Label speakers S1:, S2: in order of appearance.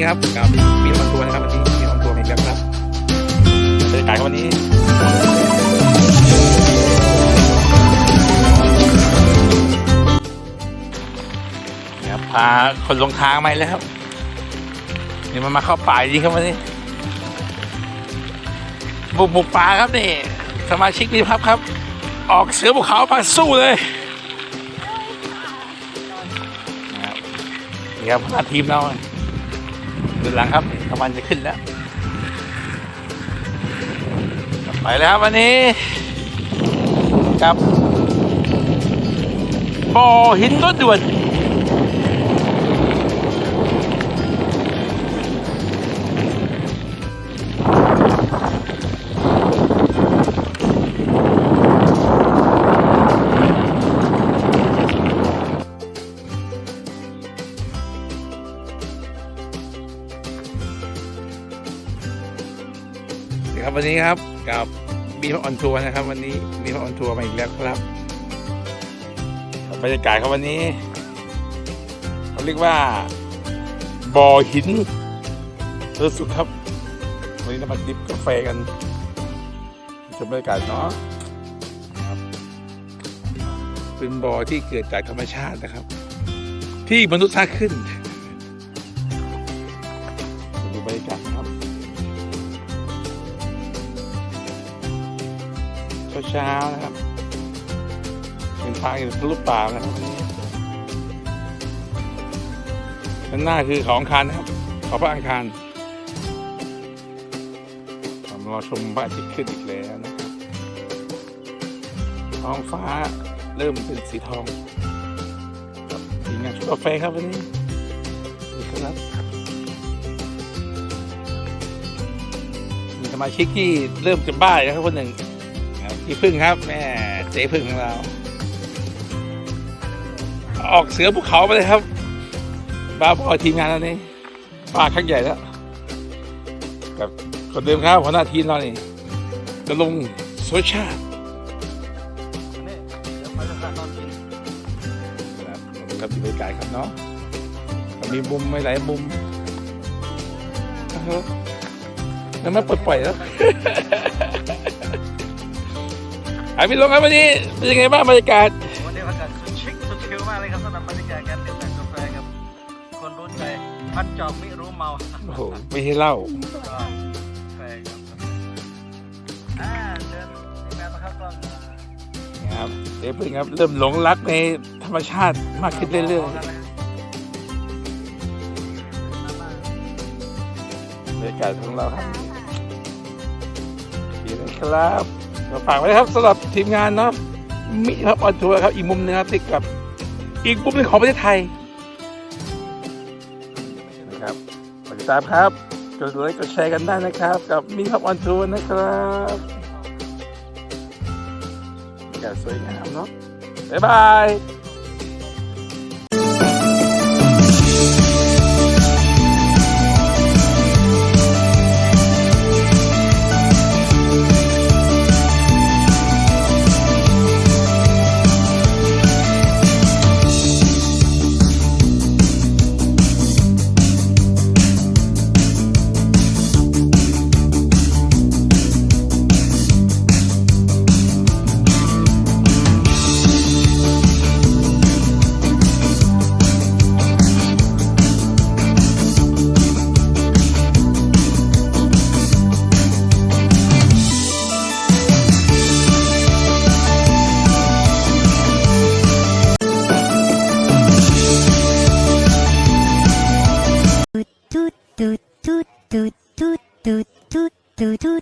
S1: นี้ครับกับมีออนทัวร์นะครับวันนี้มีออนทัวร์อีกแล้วครับบรรยากาศวันนี้ครับพาคนลงทางมาอีกแล้วครับนี่มันมาเข้าป่าจริงครับวันนี้บุกบุกป่าครับนี่ สมาชิกนี่ครับครับ ออกเสือบุกเขามาสู้เลยนะครับนี่ครับหัวหน้าทีมเรา ดูหลังครับกำลังจะขึ้นแล้ว ไปแล้วครับวันนี้กับบ่อหินรถด่วน ครับวันนี้ครับกับมีพออนทัวร์นะครับ วันนี้มีพออนทัวร์มาอีกแล้วครับครับบรรยากาศครับวันนี้เขาเรียกว่าบ่อหินเออสุดครับ วันนี้เรามาดิบกาแฟกันชมบรรยากาศเนาะครับเป็นบ่อที่เกิดจากธรรมชาตินะครับ ที่มนุษย์สร้างขึ้น เช้านะครับเป็นทางอยู่ทะลุป่านะครับด้านหน้าคือเขาอังคารนะครับเขาพระอังคารเรารอชมพระอาทิตย์ขึ้นอีกแล้วนะครับท้องฟ้าเริ่มเป็นสีทองครับทีงานชุดกาแฟครับวันนี้นี่ครับมีสมาชิกที่เริ่มจะบ้าแล้วครับคนหนึ่ง พี่พึ่งครับแม่เจ๊พึ่งของเรา ออกเสือภูเขาไปเลยครับบ้าบอทีมงานแล้วนี่บ้าครั้งใหญ่แล้วกับคนเดิมครับหัวหน้าทีมเรานี่จะลงโซชาติครับครับรรยากาศครับเนาะมีมุมไม่หลายมุมแล้วไม่ปลดปล่อยแล้ว ไอ้พี่ลงครับวันนี้เป็นยังไงบ้างบรรยากาศ
S2: วันนี้อากาศสุดชิคสุดชิลมากเลยครับสำหรับบรรยากาศการดื่มด่ำกาแฟครับคนรู้ใจพันจอบไม่รู้เมา
S1: โอ้โหไม่ให้เล่า
S2: กาแฟครับอ่าเดินในแบบนะครับก็
S1: นะครับเดี๋ยวเพิ่งครับเริ่มหลงรักในธรรมชาติมากขึ้นเรื่อยๆบรรยากาศของเราครับดีนะครับเรา ฝากไว้นะครับสำหรับทีมงานเนาะมิครับออนทัวร์ครับอีกมุมหนึงครับติดกับอีกมุมหนึงของประเทศไทยนะครับฝากติดตามครับกดไลค์กดแชร์กันได้นะครับ กับมิครับออนทัวร์นะครับบรรยากาศสวยงามเนาะบ๊ายบาย